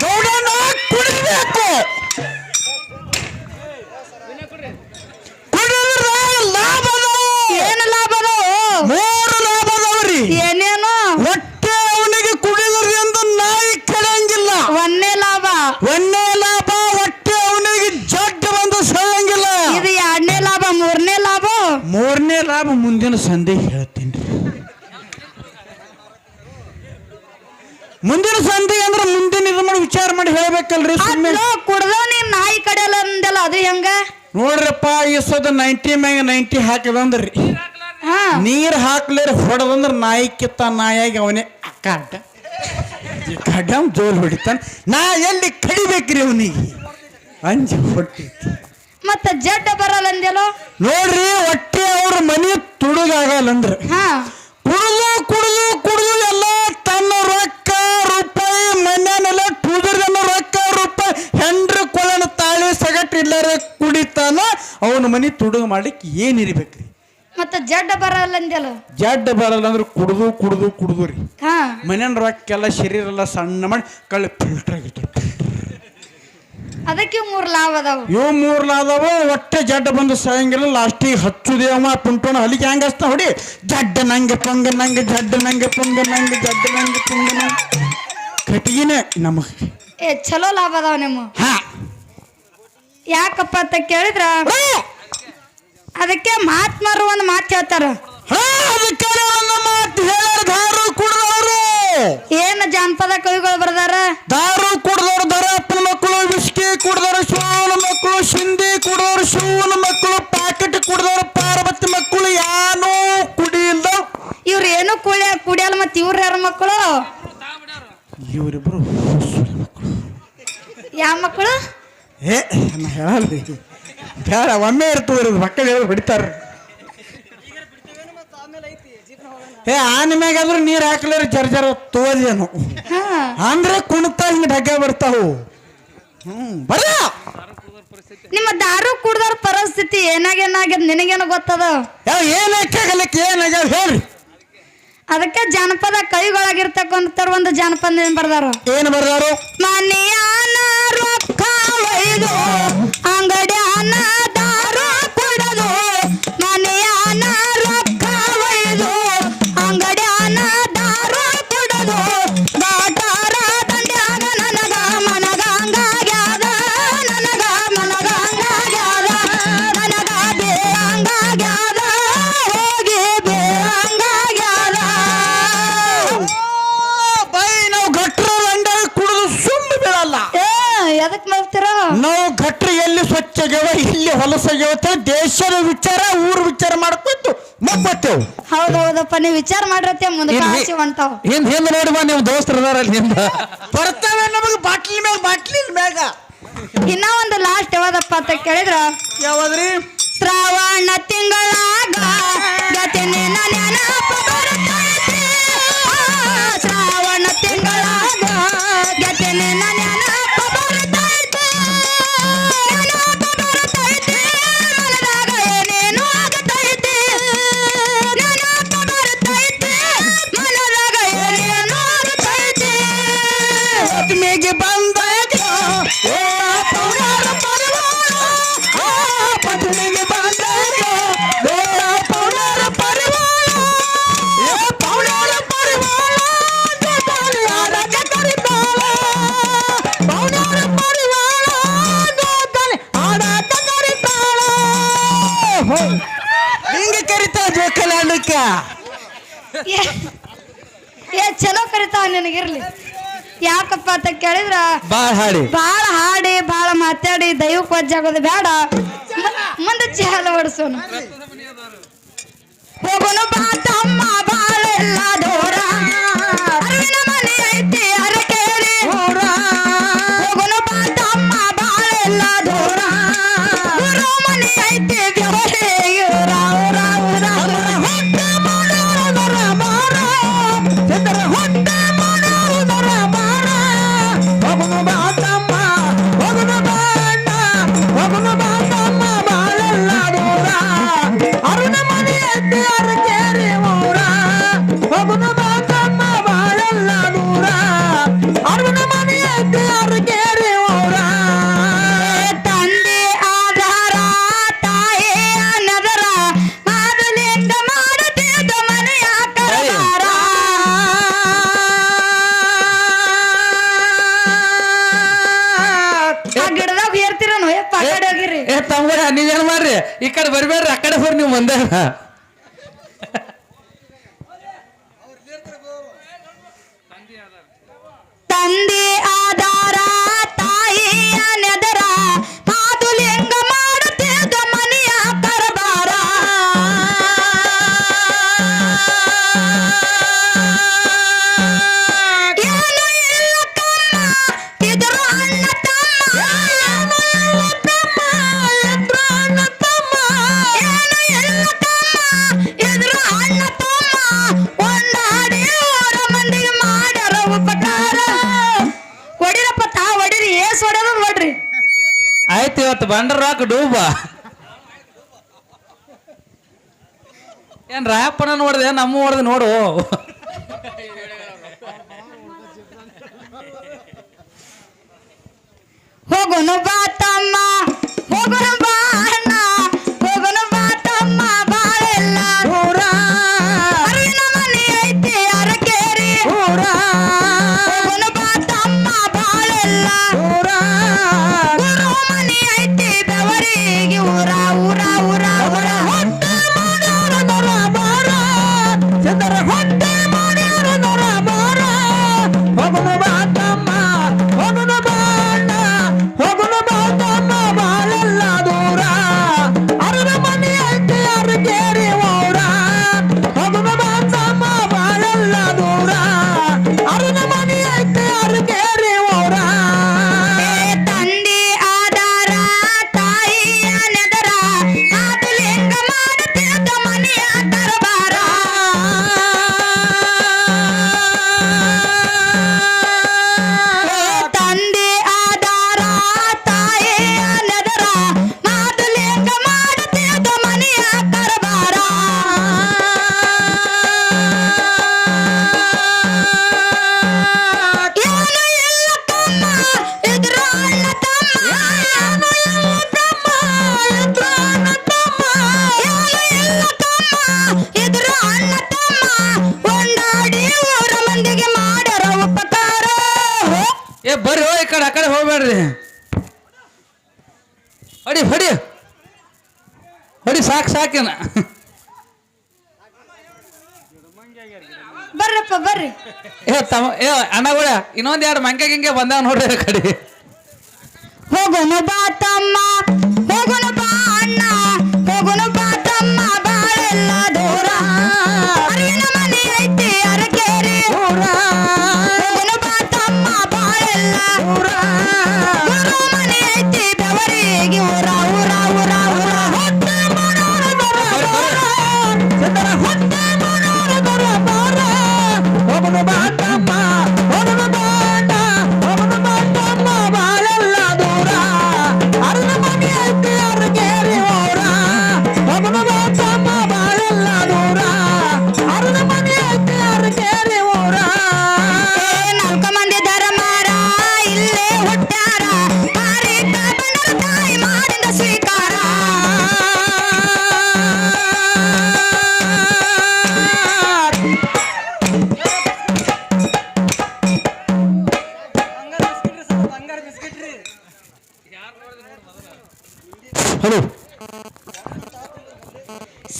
ಗೌಡನ ಕುಡಿಬೇಕು. ಕುಡಿದ್ರೆ ಲಾಭ. ಏನು ಲಾಭ ಮೂರು ಲಾಭ ಅದಾವ್ರಿ ಏನೇನು? ಹೊಟ್ಟೆ ಅವನಿಗೆ ಕುಡಿದ್ರಿಂದ ನಾಯಿ ಕೆಡಂಗಿಲ್ಲ ಒಂದೇ ಲಾಭ. ಒಂದೇ ಲಾಭ ಹೊಟ್ಟೆ ಅವನಿಗೆ ಜಡ್ಡು ಬಂದು ಸರಂಗಿಲ್ಲ ಇದು ಎರಡನೇ ಲಾಭ ಮೂರನೇ ಲಾಭ? ಮೂರನೇ ಲಾಭ ಮುಂದಿನ ಸಂಧಿ ಹೇಳ್ತೀನಿ. ಮುಂದಿನ ಸಂಧಿ ಅಂದ್ರೆ ಮಾಡಿ ವಿಚಾರ ಮಾಡಿ ಹೇಳ್ಬೇಕಲ್ರಿ ಸುಮ್ಮನೆ ಕುಡ್ದ ನೀನ್ ನಾಯಿ ಕಡೆಯಲ್ಲ ಅಂದಲ್ಲ ಅದು ಹೆಂಗ? ನೋಡ್ರಪ್ಪ ಈ ಸದ ನೈಂಟಿ ಮ್ಯಾಗ ನೈಂಟಿ ಹಾಕಿದಂದ್ರಿ. ನೀರ್ ಹಾಕ್ಲೇರ ಹೊಡೆದಂದ್ರ ನಾಯಿ ಕಿತ್ತ ನಾಯಾಗಿ ಅವನೇ. ಕಾಟ ಕಡಮ್ ಜೋಲ್ ಹೊಡಿತಾನ. ನಾ ಎಲ್ಲಿ ಕಡಿಬೇಕ್ರಿ ಅವನಿಗೆ? ಅಂಜಿ ಹೊಟ್ಟಿ ಮತ್ತ ಜಡ್ಡ ಬರಲ್ಲ ಅಂದೆಲ್ಲೋ ನೋಡ್ರಿ ಹೊಟ್ಟೆ ಅವ್ರ ಮನೆ ತುಡುಗಾಗಲ್ಲಂದ್ರ ಹಾ. ಕುಡಿದು ಕುಡಿದು ಕುಡಿದು ಎಲ್ಲ ತನ್ನ ರೊಕ್ಕ ಅವನ ಮನೆ ತುಡುಗ ಮಾಡ್ಲಿಕ್ಕೆ ಏನಿರ್ಬೇಕ್ರಿ ಮತ್ತ ಜಡ್ಡ ಬರಲ್ಲ ಅಂದೆಲ್ಲ ಜಡ್ಡ ಬರಲ್ಲ ಅಂದ್ರೆ ಕುಡ್ದು ಕುಡ್ದು ಕುಡ್ದು ರೀ. ಹಾ. ಮನೆಯ ರೊಕ್ಕೆಲ್ಲ ಶರೀರ ಎಲ್ಲ ಸಣ್ಣ ಮಾಡಿ ಕಳ್ಳ ಫಿಲ್ಟರ್ ಆಗಿತ್ತು. ಅದಕ್ಕೆ ಮೂರ್ ಲಾಭ ಇವ್ ಇವು ಮೂರ್ಲಾದವ ಒಟ್ಟೆ ಜಡ್ಡ ಬಂದು ಸಾಯಂಗಿಲ್ಲ ಲಾಸ್ಟಿಗೆ ಹಚ್ಚುದೇವ ಪುಂಟೋಣ ಹಲಿಕೆ ಹೆಂಗ ಹಚ್ತಾ ಹೊಡಿ. ಜಡ್ಡ ನಂಗೆ ಪೊಂಗ ನಂಗೆ ಜಡ್ಡ ನಂಗೆ ಪೊಂಗ ನಂಗೆ ಜಡ್ಡ ನಂಗೆ ಪೊಂಗ ನಂಗೆ. ಕಟ್ಟಿಗೆನೆ ನಮಗೆ. ಏ ಚಲೋ ಲಾಭ ಅದಾವ ನಿಮ್ಮ. ಹಾ. ಯಾಕಪ್ಪ ಅಂತ ಕೇಳಿದ್ರ? ಅದಕ್ಕೆ ಮಹಾತ್ಮರು ಒಂದು ಮಾತು ಹೇಳ್ತಾರ. ಏನ್ ಜಾನಪದ ಕವಿಗಳು ಬರ್ದಾರ? ದಾರು ಕುಡ್ದವ್ರ ದರಪ್ಪನ ಮಕ್ಕಳು ವಿಸ್ಕಿ ಕುಡ್ದವ್ರ ಶಿವನ ಮಕ್ಕಳು ಸಿಂಧಿ ಕುಡ್ದವ್ರ ಶಿವನ ಮಕ್ಕಳು ಪ್ಯಾಕೆಟ್ ಕುಡ್ದವ್ರ ಪಾರ್ವತಿ ಮಕ್ಕಳು ಯಾನೂ ಕುಡಿಯಿಲ್ಲ. ಇವ್ರು ಏನು ಕುಡಿಯ ಕುಡಿಯಲ್ಲ ಮತ್ತೆ ಇವ್ರ ಯಾರ ಮಕ್ಕಳು? ಇವರಿಬ್ರು ಯಾವ ಮಕ್ಕಳು? ಏ ನಾ ಹೇಳಲ್ರಿ. ಬೇಡ ಒಮ್ಮೆ ಇರ್ತದ್ರಿ ಮಕ್ಕಳು ಹೇಳಿ ಹೊಡಿತಾರ. ಏ ಆನೆ ಮ್ಯಾಗಾದ್ರೂ ನೀರು ಹಾಕ್ಲಾರ ಜರ ಜರ ತೋದೇನು ಅಂದ್ರೆ ಕುಣಿತ ಹಿಂಗೆ ಡಗ್ಗ ಬರ್ತಾವು. ಹ್ಮ್ ಬರ ನಿಮ್ಮ ದಾರು ಕುಡ್ದಾರ ಪರಿಸ್ಥಿತಿ ಏನಾಗೇನಾಗ್ಯದ ನಿನಗೇನು ಗೊತ್ತದ? ಏನ್ ಹಾಕಾಗಲಿಕ್ಕೆ ಏನಾಗ್ಯಾವ ಹೇಳ್ರಿ. ಅದಕ್ಕೆ ಜಾನಪದ ಕೈಗೊಳಗಿರ್ತಕ್ಕಂತ ಒಂದು ಜಾನಪದ ಏನ್ ಬರ್ದಾರ? ಏನ್ ಬರ್ದಾರು? ಮನೆಯಾನ ರೊಕ್ಕ ಒಯ್ದು. ಎದಕ್ ಮಾಡ್ತೀರ? ನಾವು ಗಟ್ರ ಎಲ್ಲಿ ಸ್ವಚ್ಛಗ್ಯವ ಇಲ್ಲಿ ಹೊಲಸಾಗ್ಯವ ಅಂತ ದೇಶದ ವಿಚಾರ ಊರ್ ವಿಚಾರ ಮಾಡ್ಕೊತು ಮಕ್ಕತ್ತೇವು ಹೌದೌದಪ್ಪ ನೀವು ವಿಚಾರ ಮಾಡಿರತ್ತೆ ಮುಂದೆ ಹೊಂಟಾವ್. ಹಿಂದ್ ಹಿಂದ್ ನೋಡಿ ಬಾ ನೀವು ದೋಸ್ತರು ಅದಾರ ಅಲ್ಲಿ ಹಿಂದ ಬರ್ತವೆ ನಮಗೆ ಬಾಟ್ಲಿ ಮ್ಯಾಗ ಬಾಟ್ಲಿ ಬೇಗ ಇನ್ನ ಒಂದು ಲಾಸ್ಟ್ ಯಾವ್ದಪ್ಪ ಅಂತ ಕೇಳಿದ್ರ? ಯಾವದ್ರಿ? ಶ್ರಾವಣ ತಿಂಗಳಾಗ ಗತಿನಿ ನೆನಪ ಬರ್ತೈತಿ. ಏ- ಚಲೋ ಕರಿತಾವ ನಿನಗಿರ್ಲಿ. ಯಾಕಪ್ಪ ಅಂತ ಕೇಳಿದ್ರ? ಬಾಳ ಹಾಡಿ. ಬಾಳ ಹಾಡಿ ಬಾಳ ಮಾತಾಡಿ ದೈವಕ್ಕೆ ವಜ್ಜಾಗೋದು ಬೇಡ. ಮುಂದೆ ಚಹಲ ಹೊಡ್ಸೋಣ ಹೋಗೋನು ಬಾ ತಮ್ಮ ಬಾಳೆಲ್ಲ ದೂರ عندها. ಇವತ್ತು ಬಂಡ್ರಾಕ್ ಡೂಬ. ಏನ್ ರಾಯಪ್ಪನ ನೋಡ್ದೆ ನಮ್ಮ ಹೊಡೆದು ನೋಡು. ಹೋಗುನು ಬಾ ತಮ್ಮ ಹೋಗುನು ಬಾ. ಕಡೆ ಹೋಗ್ಬೇಡ್ರಿ. ಹೊಡಿ ಹೊಡಿ. ಹೊಡಿ ಸಾಕು ಸಾಕಿನ ಬರ್ರಪ್ಪ ಬರ್ರಿ. ಏ ತಮ ಏ ಅಣ್ಣಗಳ ಇನ್ನೊಂದ್ ಎರಡು ಮಂಕೆ ಗಿಂಗೆ ಬಂದಾವ ನೋಡ್ರಿ ಕಡೆ. ಹೋಗೋಣ ಬಾ ಹೋಗೋಣ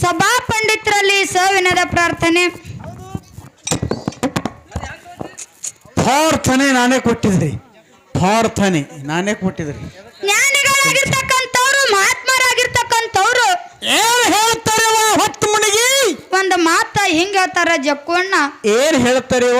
ಸಭಾ ಪಂಡಿತರಲ್ಲಿ ಸಾವಿನದ ಪ್ರಾರ್ಥನೆ. ಪ್ರಾರ್ಥನೆ ನಾನೇ ಕೊಟ್ಟಿದ್ರಿ. ಪ್ರಾರ್ಥನೆ ನಾನೇ ಕೊಟ್ಟಿದ್ರಿ. ಜ್ಞಾನಿಗಳಾಗಿರ್ತಕ್ಕಂಥವ್ರು ಮಹಾತ್ಮರಾಗಿರ್ತಕ್ಕಂಥವ್ರು. ಏನ್ ಹೇಳ್ತಾರೆ ಹೊತ್ತು ಮುಣಗಿ ಒಂದು ಮಾತ ಹಿಂಗ ಹೇಳ್ತಾರ ಜಕ್ಕುವಣ್ಣ. ಏನ್ ಹೇಳ್ತಾರೆ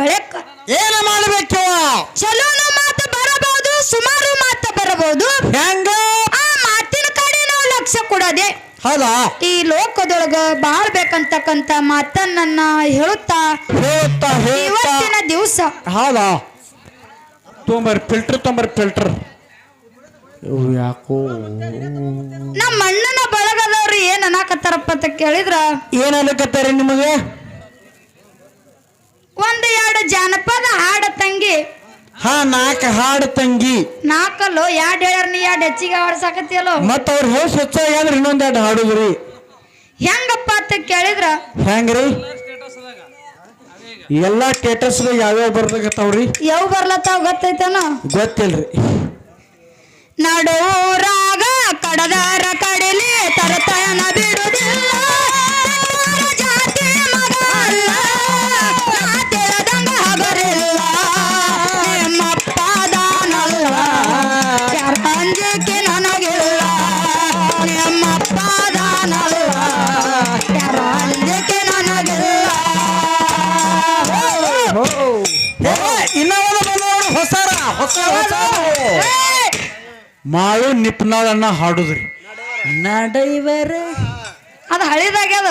ಬಳಕ. ಏನ ಮಾಡಬೇಕು? ಚಲೋ ಮಾತು ಬರಬಹುದು ಸುಮಾರು ಮಾತು ಬರಬಹುದು. ಹೆಂಗ? ಆ ಮಾತಿನ ಕಡೆ ನಾವು ಲಕ್ಷ್ಯ ಕೊಡದೆ ಹೌದಾ? ಈ ಲೋಕದೊಳಗ ಬಾಳ್ ಬೇಕಂತಕ್ಕಂತ ಮಾತನ್ನ ಹೇಳುತ್ತಾ ಹೇಳ್ತಾ ಹೇಳ್ತಾ ಇವತ್ತಿನ ದಿವಸ. ಹೌದಾ? ತೊಂಬರ್ ಫಿಲ್ಟರ್ ತೊಂಬರ್ ಫಿಲ್ಟರ್. ಯಾಕೋ? ನಮ್ಮ ಅಣ್ಣನ ಬಳಗದವ್ರು ಏನ್ ಅನ್ನಾಕತ್ತಾರಪ್ಪ ಅಂತ ಕೇಳಿದ್ರ? ಏನ್ ಅನ್ನಕತ್ತಾರೆ ನಿಮಗೆ? ಜಾನಪದ ಹಾಡ ತಂಗಿ. ಹಾ ನಾಕ ಹಾಡು ತಂಗಿ. ನಾಲ್ಕಲ್ಲು? ಯಾಡ್ ಹೇಳ್ಯಾರ ನೀ ಯಾಡ್ ಹೆಚ್ಚಿಗೆ ಆಡ್ಸಾಕತ್ತಿಯಲ್ಲೋ? ಮತ್ತ ಅವ್ರ ಸ್ವಚ್ಛ ಸ್ವಚ್ಛಾಗಿ ಇನ್ನೊಂದ್ ಹಾಡುದ್ರಿ. ಹೆಂಗಪ್ಪ ಅಂತ ಕೇಳಿದ್ರ? ಹೆಂಗ್ರಿ? ಎಲ್ಲಾ ಸ್ಟೇಟಸ್ ಯಾವ್ಯಾವ ಬರ್ಲಾಕತ್ತಾವ್ರಿ ಯಾವ ಬರ್ಲತ್ತಾವ ಗೊತ್ತೈತೇನೋ? ಗೊತ್ತಿಲ್ರಿ. ನಡೂರಾಗ ಕಡದಾರ ಕಡಲಿ ಮಾಳು ನಿಪ್ನಾಳನ್ನ ಹಾಡುದ್ರಿ. ನಡೈವರ ಅದು ಹಳಿದಾಗ್ಯದ.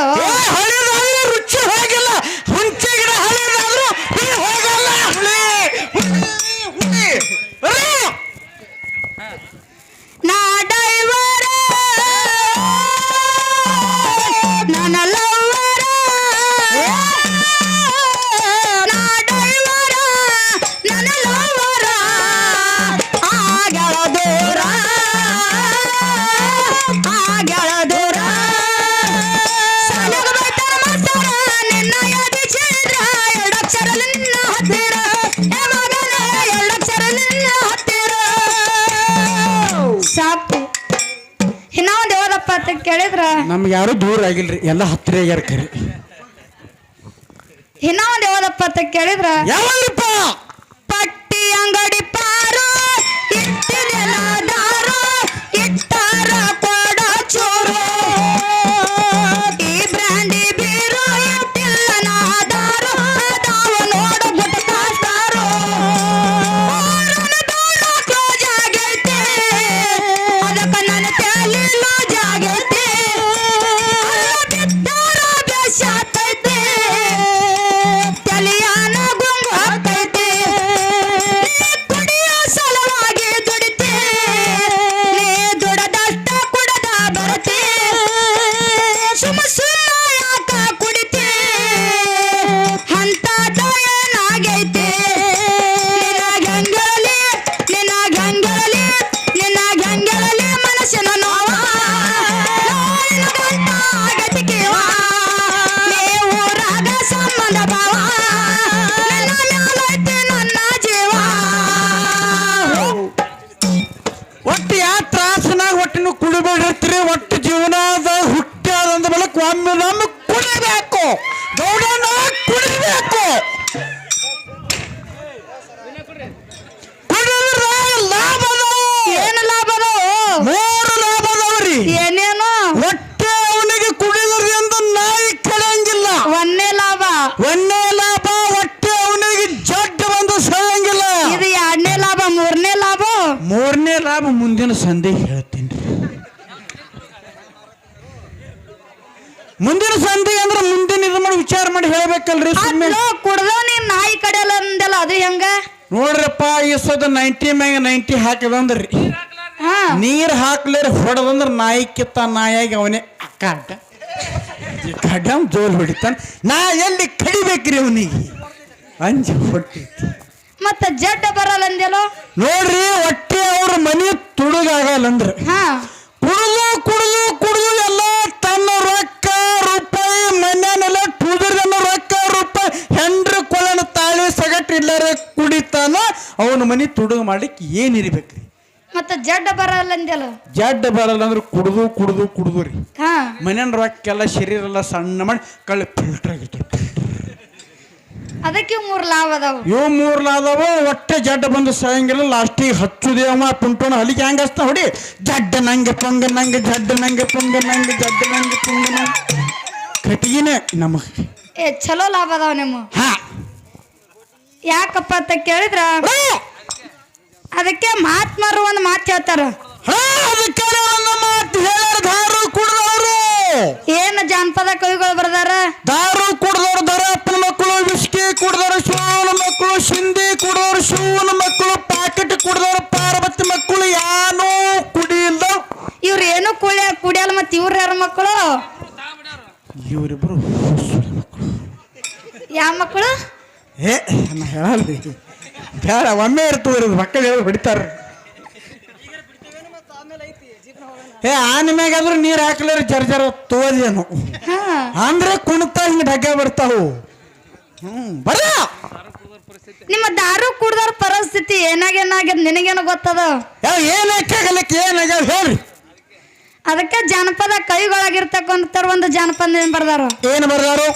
ನಮ್ಗೆ ಯಾರು ದೂರ ಆಗಿಲ್ರಿ ಎಲ್ಲ ಹತ್ತಿರ ಆಗ್ಯಾರ ಕರಿ. ಇನ್ನ ಒಂದ್ ಯಾವ್ದಪ್ಪ ಅಂತ ಕೇಳಿದ್ರ? ಯಾವಲ್ಲಪ್ಪ? ಪಟ್ಟಿ ಅಂಗಡಿ. ಕುಡಿಬೇಕು. ಕುಡಿದ್ರ ಲಾಭ. ಏನು ಲಾಭ? ಮೂರು ಲಾಭ ಅದಾವ್ರಿ ಏನೇನು? ಒಟ್ಟೆ ಅವನಿಗೆ ಕುಡಿದ್ರಿಂದ ನಾಯಿ ಕಳೆಯಂಗಿಲ್ಲ ಒಂದೇ ಲಾಭ. ಒಂದೇ ಲಾಭ ಹೊಟ್ಟೆ ಅವನಿಗೆ ಜಡ್ಡ ಬಂದು ಸಳಂಗಿಲ್ಲ ಇದು ಎರಡನೇ ಲಾಭ ಮೂರನೇ ಲಾಭ? ಮೂರನೇ ಲಾಭ ಮುಂದಿನ ಸಂಧಿ ಹೇಳ್ತೀನಿ. ಮುಂದಿನ ಸಂಧಿ ಅಂದ್ರೆ ಮುಂದಿನ ಇದು ಮಾಡಿ ವಿಚಾರ ಮಾಡಿ ಹೇಳ್ಬೇಕಲ್ರಿ ಸುಮ್ಮನೆ ಕುಡ್ದವ್ ನೀನ್ ನಾಯಿ ಕಡೆಯಲ್ಲ ಅಂದಲ್ಲ ಅದು ಹೆಂಗ? ನೋಡ್ರಪ್ಪ ಈ ಸದ ನೈಂಟಿ ಮ್ಯಾಗ ನೈಂಟಿ ಹಾಕಿದಂದ್ರಿ. ಹಾ. ನೀರ್ ಹಾಕ್ಲೇರ್ ಹೊಡೆದಂದ್ರ ನಾಯಿ ಕಿತ್ತ ನಾಯಾಗಿ ಅವನೇ. ಅಕ್ಕಾಟ ಕಡಮ್ ಜೋಲ್ ಹೊಡಿತಾನ. ನಾ ಎಲ್ಲಿ ಕಡಿಬೇಕ್ರಿ ಅವನಿಗೆ? ಅಂಜಿ ಹೊಟ್ಟೈತಿ ಮತ್ತ ಜಡ್ಡ ಬರಲ್ಲ ಅಂದೆಲ್ಲೋ ನೋಡ್ರಿ ಹೊಟ್ಟೆ ಅವ್ರ ಮನಿ ತುಡುಗಾಗಲ್ಲ ಅಂದ್ರ. ಹಾ. ಕುಡಿದು ಕುಡಿದು ಕುಡಿದು ಎಲ್ಲ ತನ್ನ ರೊಕ್ಕ ಮನಿ ತುಡುಗ ಮಾಡ್ಲಿಕ್ಕೆ ಏನಿರ್ಬೇಕ್ರಿ ಮತ್ತೆ ಜಡ್ಡ ಬರಲ್ಲ ಅಂದೆಲ್ಲ ಜಡ್ಡ ಬರಲ್ಲ ಅಂದ್ರೆ ಕುಡಿದು ಕುಡಿದು ಕುಡಿದು ರೀ. ಹಾ. ಮನೆಯ ರೊಕ್ಕೆಲ್ಲ ಶರೀರ ಎಲ್ಲ ಸಣ್ಣ ಮಾಡಿ ಕಳ್ಳ ಫಿಲ್ಟರ್ ಆಗಿತ್ತು ಅದಕ್ಕೆ ಮೂರ್ ಲಾಭ ಇವ್ ಮೂರ್ ಮೂರ್ಲಾದವ ಒಟ್ಟೆ ಜಡ್ಡ ಬಂದು ಸಾಯಂಗಿಲ್ಲ. ಲಾಸ್ಟಿಗೆ ಹಚ್ಚುದೇವ ಪುಂಟೋಣ ಹಲಿಗೆ ಹೆಂಗ ಹಚ್ತಾ ಹೊಡಿ. ಜಡ್ಡ ನಂಗೆ ಪೊಂಗ ನಂಗೆ ಜಡ್ಡ ನಂಗೆ ಪೊಂಗ ನಂಗೆ ಜಡ್ಡ ನಂಗೆ ಪೊಂಗ ನಂಗೆ. ಕಟ್ಟಿಗೆನೆ ನಮಗೆ. ಏ ಚಲೋ ಲಾಭ ಅದಾವ ನಿಮ್ಮ. ಹಾ. ಯಾಕಪ್ಪ ಅಂತ ಕೇಳಿದ್ರ? ಅದಕ್ಕೆ ಮಾತ್ಮರು ಒಂದು ಮಾತು ಹೇಳ್ತಾರ. ಏನು ಜಾನಪದ ಕವಿಗಳು ಬರ್ದಾರ? ದಾರು ಕುಡ್ದವ್ರು ದರಪ್ಪನ ಮಕ್ಕಳು ವಿಸ್ಕಿ ಕುಡ್ದವ್ರು ಶಿವನ ಮಕ್ಕಳು ಸಿಂಧಿ ಕುಡ್ದವ್ರು ಶಿವನ ಮಕ್ಕಳು ಪ್ಯಾಕೆಟ್ ಕುಡ್ದವ್ರು ಪಾರ್ವತಿ ಮಕ್ಕಳು ಯಾನೂ ಕುಡಿಯಿಲ್ಲ ಇವ್ರು ಏನು ಕುಡಿಯ ಕುಡಿಯಲ್ಲ ಮತ್ತೆ ಇವ್ರ ಯಾರ ಮಕ್ಕಳು? ಇವರಿಬ್ರು ಯಾವ ಮಕ್ಕಳು? ಏ ನಾ ಹೇಳಲ್ರಿ ಬೇಡ ಒಮ್ಮೆ ಇರ್ತದೆ ಇರೋದು ಮಕ್ಕಳು ಹೇಳಿ ಬಿಡ್ತಾರೆ. ಏ ಆ ಮ್ಯಾಗಾದ್ರೂ ನೀರು ಹಾಕ್ಲಾರ ಜರ ಜರ ತೋದೇನು ಅಂದ್ರೆ ಕುಣಿತ ಹಿಂಗೆ ಡಗ್ಗೆ ಬರ್ತಾವು. ಹ್ಮ್ ಬರ ನಿಮ್ಮ ದಾರು ಕುಡ್ದಾರ ಪರಿಸ್ಥಿತಿ ಏನಾಗೇನಾಗ್ಯದ ನಿನಗೇನು ಗೊತ್ತದ? ಯಾವ ಏನ್ ಹಾಕಾಗಲಿಕ್ಕೆ ಏನಾಗ್ಯಾವ ಹೇಳ್ರಿ. ಅದಕ್ಕೆ ಜಾನಪದ ಕೈಗೊಳಗಿರ್ತಕ್ಕಂಥ ಒಂದು ಜಾನಪದ ಏನ್ ಬರ್ದಾರ? ಏನು ಬರ್ದಾರು?